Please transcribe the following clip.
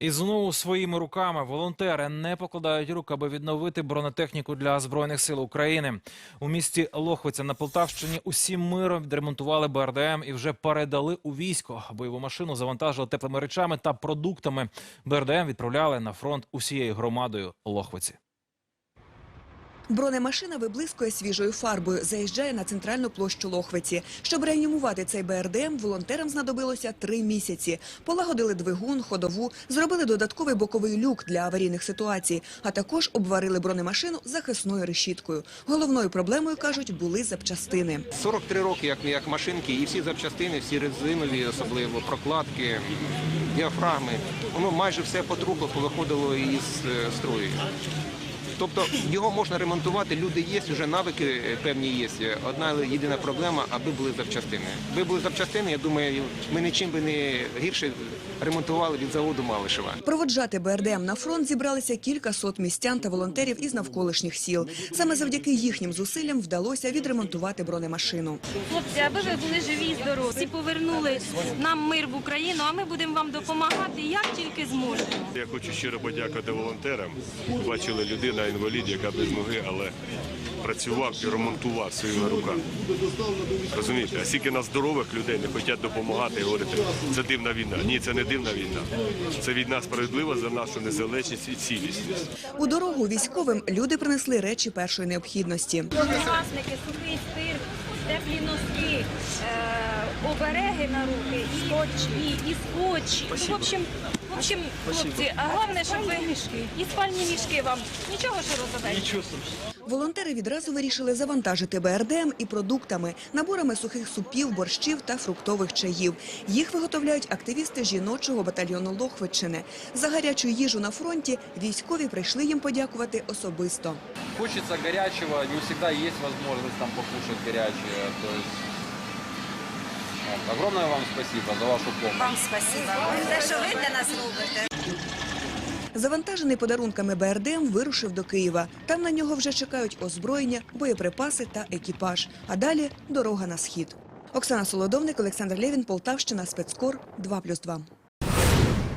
І знову своїми руками волонтери не покладають рук, аби відновити бронетехніку для збройних сил України. У місті Лохвиця на Полтавщині усім миром відремонтували БРДМ і вже передали у військо. Бойову машину завантажили теплими речами та продуктами. БРДМ відправляли на фронт усією громадою Лохвиці. Бронемашина виблискує свіжою фарбою, заїжджає на центральну площу Лохвиці. Щоб реанімувати цей БРДМ, волонтерам знадобилося три місяці. Полагодили двигун, ходову, зробили додатковий боковий люк для аварійних ситуацій, а також обварили бронемашину захисною решіткою. Головною проблемою, кажуть, були запчастини. 43 роки, як, машинки, і всі запчастини, всі резинові, особливо прокладки, діафрагми, воно майже все потрухло, повиходило із е, строю. Тобто його можна ремонтувати, люди є, вже навики е, певні є. Одна єдина проблема, аби були запчастини. Аби були запчастини, я думаю, ми нічим би не гірше ремонтували від заводу Малишева. Проводжати БРДМ на фронт зібралися кілька сот містян та волонтерів із навколишніх сіл. Саме завдяки їхнім зусиллям вдалося відремонтувати бронемашину. Хлопці, аби ви були живі і здорові, всі повернули нам мир в Україну, а ми будемо вам допомагати, як тільки зможемо. Я хочу щиро подякувати волонтерам. Бачили людина інвалід, яка без ноги, але працював і ремонтував своїми руками. Розумієте, а скільки нас здорових людей не хочуть допомагати і говорити, це дивна війна. Ні, це не дивна війна. Це війна справедлива за нашу незалежність і цілісність. У дорогу військовим люди принесли речі першої необхідності. Гасники, сухий стир, теплі носки, е, обереги на руки і скотч. І, і скотч. Ну, в общем, в общем, хлопці, а головне, щоб ви і спальні мішки вам. Нічого що роздають. Волонтери відразу вирішили завантажити БРДМ і продуктами, наборами сухих супів, борщів та фруктових чаїв. Їх виготовляють активісти жіночого батальйону Лохвичини. За гарячу їжу на фронті військові прийшли їм подякувати особисто. Хочется горячего, не всегда есть возможность там покушать горячее. То есть, вот. Огромное вам спасибо за вашу помощь. Вам спасибо. Те, що ви для нас робите. Завантажений подарунками БРДМ вирушив до Києва. Там на нього вже чекають озброєння, боєприпаси та екіпаж. А далі дорога на схід. Оксана Солодовник, Олександр Лєвін, Полтавщина, спецкор 2+,2.